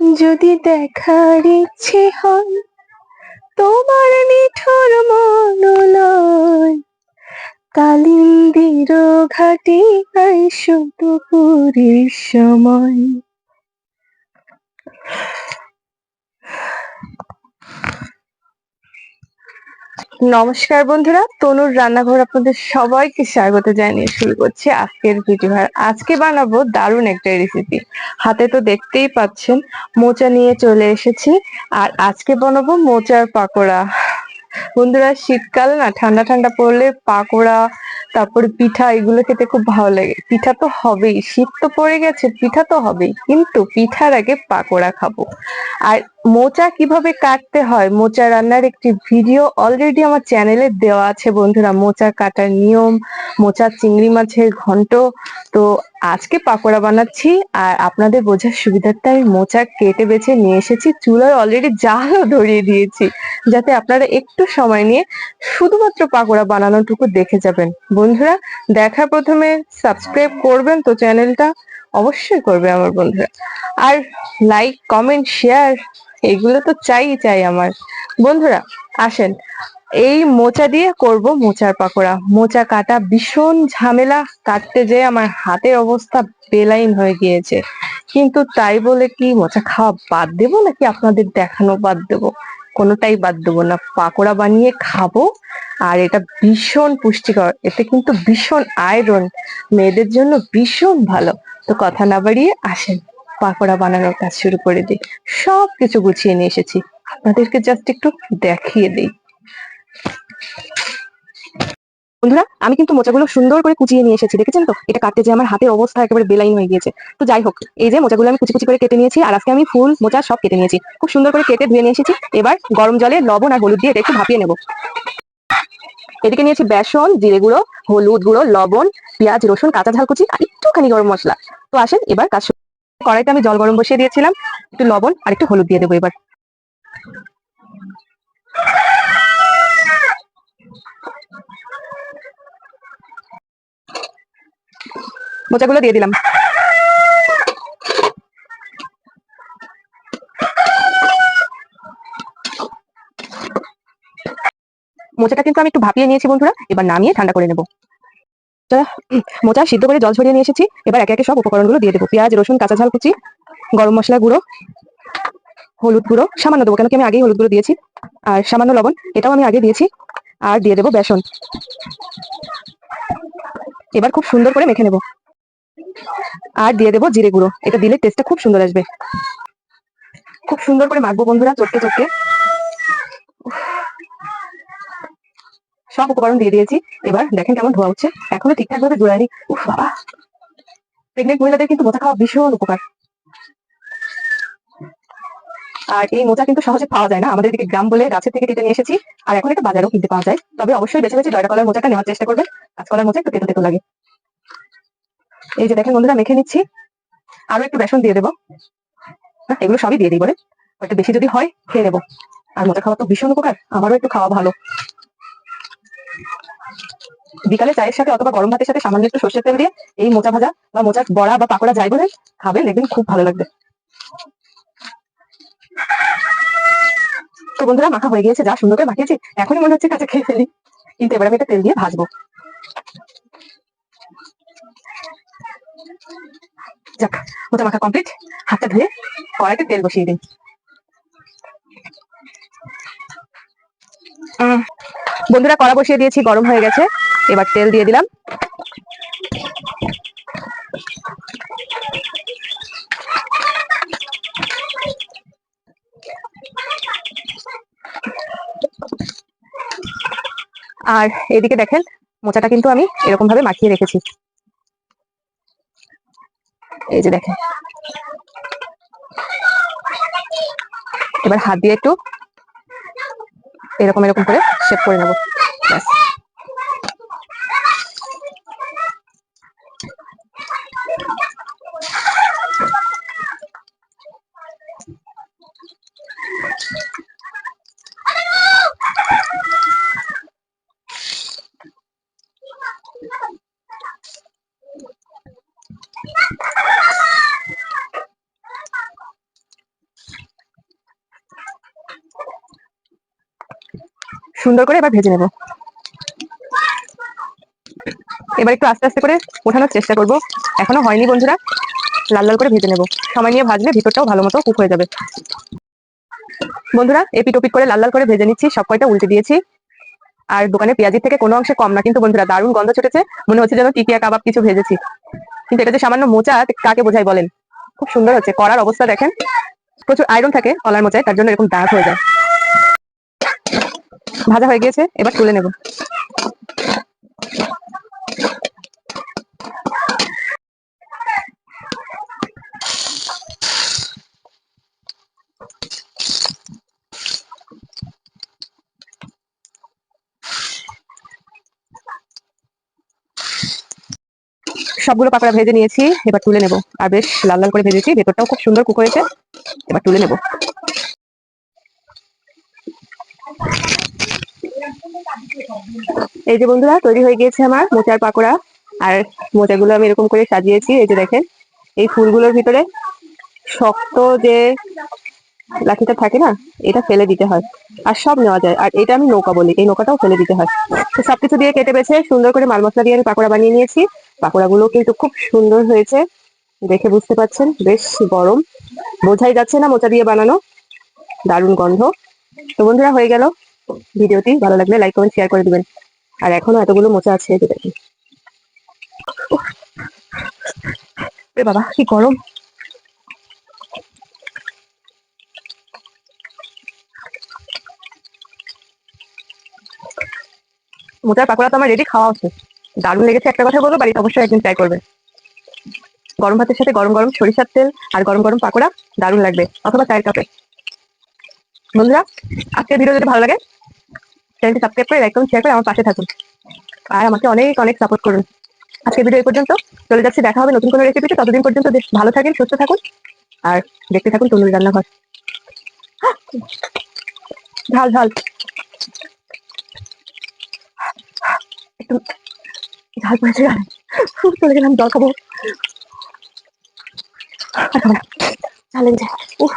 যদি দেখার ইচ্ছে হয় তোমার নিঠুর মনোলয় কালিন্দির ঘাটি আইসো দুপুরের সময়। নমস্কার বন্ধুরা, তনুর রান্নাঘর আপনাদের সবাইকে স্বাগত জানিয়ে শুরু করছি আজকের ভিডিও আর আজকে বানাবো দারুণ একটা রেসিপি হাতে তো দেখতেই পাচ্ছেন, মোচা নিয়ে চলে এসেছি। আর আজকে বানাবো মোচার পাকোড়া। বন্ধুরা, শীতকাল না, ঠান্ডা ঠান্ডা পড়লে পাকোড়া, তারপর পিঠা, এগুলো খেতে খুব ভালো লাগে। পিঠা তো হবেই, শীত তো পড়ে গেছে, পিঠা তো হবেই। কিন্তু পিঠার আগে পাকোড়া খাব। আর মোচা কীভাবে কাটতে হয়? মোচা রান্নার একটি ভিডিও অলরেডি আমার চ্যানেলে দেওয়া আছে বন্ধুরা। মোচা কাটার নিয়ম, মোচা চিংড়ি মাছের ঘন্ট। তো আজকে পাকোড়া বানাচ্ছি আর আপনাদের বোঝার সুবিধার্থে আমি মোচা কেটে বেছে নিয়ে এসেছি। চুলার অলরেডি জালও ধরিয়ে দিয়েছি, যাতে আপনারা একটু সময় নিয়ে শুধুমাত্র পাকোড়া বানানোটুকু দেখে যাবেন। বন্ধুরা, দেখা প্রথমে সাবস্ক্রাইব করবেন তো চ্যানেলটা অবশ্যই করবে আমার বন্ধুরা। আর লাইক কমেন্ট শেয়ার এগুলো তো চাই চাই আমার। বন্ধুরা, আসেন। এই মোচা দিয়ে করব মোচার পাকোড়া। মোচা কাটা ভীষণ ঝামেলা, কাটতে যেয়ে আমার হাতের অবস্থা বেলাইন হয়ে গিয়েছে। কিন্তু তাই বলে কি মোচা খাওয়া বাদ দেবো নাকি আপনাদের দেখানো বাদ দেবো? কোনোটাই বাদ দেবো না। পাকোড়া বানিয়ে খাব, আর এটা ভীষণ পুষ্টিকর। এতে কিন্তু ভীষণ আয়রন। মেয়েদের জন্য ভীষণ ভালো। তো কথা না বাড়িয়ে আসেন। পাকোড়া বানানোর কাজ শুরু করে দিই। সব কিছু গুছিয়ে নিয়ে এসেছি। আপনাদেরকে জাস্ট একটু দেখিয়ে দিই। বন্ধুরা, আমি কিন্তু মোচাগুলো সুন্দর করে কুচিয়ে নিয়ে এসেছি, দেখেছেন তো? এটা কাটতে যে আমার হাতের অবস্থা একেবারে বেলাইন হয়ে গিয়েছে। তো যাই হোক, এই যে মোচাগুলো আমি কুচি কুচি করে কেটে নিয়েছি, আর আজকে আমি ফুল মোচা সব কেটে নিয়েছি। খুব সুন্দর করে কেটে ধুয়ে নিয়ে এসেছি। এবার গরম জলে লবণ আর হলুদ দিয়ে এটা একটু ভাপিয়ে নেব। এদিকে নিয়েছি বেসন, জিরে গুঁড়ো, হলুদ গুঁড়ো, লবণ, পেঁয়াজ, রসুন, কাঁচা ঝাল কুচি আর একটুখানি গরম মশলা। তো আসেন, এবার কাজ। কড়াইতে আমি জল গরম বসিয়ে দিয়েছিলাম, একটু লবণ আর একটু হলুদ দিয়ে দেবো এবার। মোচাগুলো দিয়ে দিলাম। মোচাটা কিন্তু আমি একটু ভাপিয়ে নিয়েছি বন্ধুরা, এবার নামিয়ে ঠান্ডা করে নেব। মোচা সিদ্ধ করে জল ছড়িয়ে নিয়ে এসেছি। এবার একে একে সব উপকরণগুলো দিয়ে দেবো। পেঁয়াজ, রসুন, কাঁচা ঝাল কুচি, গরম মশলা গুঁড়ো, হলুদ গুঁড়ো। সামান্য দেবো কেন কি আমি আগেই হলুদ গুঁড়ো দিয়েছি। আর সামান্য লবণ, এটাও আমি আগে দিয়েছি। আর দিয়ে দেবো বেসন। এবার খুব সুন্দর করে মেখে নেব। আর দিয়ে দেবো জিরে গুঁড়ো। এটা দিলে টেস্টটা খুব সুন্দর আসবে। খুব সুন্দর করে মাখবো বন্ধুরা, চটকে চটকে। সব উপকরণ দিয়ে দিয়েছি। এবার দেখেন কেমন ধোয়া হচ্ছে। এখনও ঠিকঠাক ভাবে জোড়ায়নি উফ বাবা। প্রেগনেন্ট মহিলাদের কিন্তু মোচা খাওয়া ভীষণ উপকার। আর এই মোচা কিন্তু সহজে পাওয়া যায় না। আমাদের দিকে গ্রাম বলে গাছের থেকে কেটে নিয়ে এসেছি। আর এখন এটা বাজারেও কিনতে পাওয়া যায়। তবে অবশ্যই বেছে বেছে জয়টা কলার মোচাটা নেওয়ার চেষ্টা করবেন। কাঁচকলার মোচা একটু তেতো তেতো লাগে। এই যে দেখেন বন্ধুরা, মেখে নিচ্ছি। আরও একটু বেসন দিয়ে দেবো। এগুলো সবই দিয়ে দিই বলে। একটু বেশি যদি হয়, খেয়ে নেব। আর মোচা খাওয়া তো ভীষণ উপকার। আমারও একটু খাওয়া ভালো। বিকালে চায়ের সাথে অথবা গরম ভাতের সাথে সামান্য একটু সর্ষের তেল দিয়ে এই মোচা ভাজা বা মোচা বড়া বা পাকোড়া যাই বলে খাবেন দেখবেন খুব ভালো লাগবে। তো বন্ধুরা, মাখা হয়ে গিয়েছে, যা সুন্দর করে মাখিয়েছি, এখনই মনে হচ্ছে কাছে খেয়ে ফেলি। কিন্তু এবার আমি এটা তেল দিয়ে ভাজবো। যাক, মোচা মাখা কমপ্লিট হাতটা ধুয়ে কড়াইতে তেল বসিয়ে দিই। বন্ধুরা, কড়া বসিয়ে দিয়েছি, গরম হয়ে গেছে। এবার তেল দিয়ে দিলাম। আর এদিকে দেখেন, মোচাটা কিন্তু আমি এরকম ভাবে মাখিয়ে রেখেছি। এই যে দেখেন। এবার হাত দিয়ে একটু এরকম এরকম করে শেপ করে নেব। ব্যাস। সুন্দর করে এবার ভেজে নেব। এবার একটু আস্তে আস্তে করে ওঠানোর চেষ্টা করব। এখনও হয়নি বন্ধুরা। লাল লাল করে ভেজে নেব। সময় নিয়ে ভাজলে ভিতরটাও ভালো মতো কুক হয়ে যাবে। বন্ধুরা এপিট ওপিট করে লাল লাল করে ভেজে নিচ্ছি। সব কয়টা উল্টে দিয়েছি। আর দোকানে পেঁয়াজির থেকে কোনো অংশে কম না। কিন্তু বন্ধুরা, দারুণ গন্ধ ছুটেছে। মনে হচ্ছে যেন টিকিয়া কাবাব কিছু ভেজেছি। কিন্তু এটা যে সামান্য মোচা কাকে বোঝাই বলেন? খুব সুন্দর হচ্ছে। করার অবস্থা দেখেন। প্রচুর আয়রন থাকে কলার মোচায়, তার জন্য এরকম দাগ হয়ে যায়। ভাজা হয়ে গিয়েছে, এবার তুলে নেব। সবগুলো পাকোড়া ভেজে নিয়েছি, এবার তুলে নেব। আর বেশ লাল লাল করে ভেজেছি, ভেতরটাও খুব সুন্দর কুক হয়েছে, এবার তুলে নেব। এই যে বন্ধুরা, তৈরি হয়ে গিয়েছে আমার মোচার পাকোড়া। আর মোচাগুলো আমি এরকম করে সাজিয়েছি, এই যে দেখেন, এই ফুলগুলোর ভিতরে শক্ত যে লাঠিটা থাকে না, এটা ফেলে দিতে হয় আর সব নেওয়া যায়। আর এটা আমি নৌকা বলি, এই নৌকাটাও ফেলে দিতে হয়। তো সবকিছু দিয়ে কেটে বেছে সুন্দর করে মাল মশলা দিয়ে আমি পাকোড়া বানিয়ে নিয়েছি। পাকোড়াগুলো কিন্তু খুব সুন্দর হয়েছে, দেখে বুঝতে পাচ্ছেন বেশ গরম। বোঝাই যাচ্ছে না মোচা দিয়ে বানানো, দারুণ গন্ধ। তো বন্ধুরা, হয়ে গেল। ভিডিওটি ভালো লাগলে লাইক কমেন্ট শেয়ার করে দিবেন। আর এখনও এতগুলো মোচা আছে এ বাবা, কি গরম। মোচার পাকোড়া তো আমার রেডি খাওয়া হচ্ছে দারুণ লেগেছে একটা কথা বলব বাড়িতে অবশ্যই একদিন ট্রাই করবে। গরম ভাতের সাথে গরম গরম সরিষার তেল আর গরম গরম পাকোড়া দারুণ লাগবে, অথবা চায়ের কাপে। বন্ধুরা, আজকের ভিডিও যদি ভালো লাগে চ্যানেলটি সাবস্ক্রাইব করে লাইক করুন শেয়ার করে আমার পাশে থাকুন। আর আমাকে অনেক অনেক সাপোর্ট করুন। আজকের ভিডিও এই পর্যন্ত। চলে যাচ্ছে, দেখা হবে নতুন কোনো রেসিপিতে ততদিন পর্যন্ত বেশ ভালো থাকেন, সুস্থ থাকুন। আর দেখতে থাকুন তনুর রান্নাঘর। ঝাল ঝাল। একটু ঝাল পড়েছে চলে গেলাম, জল খাব। ঝাল উফ।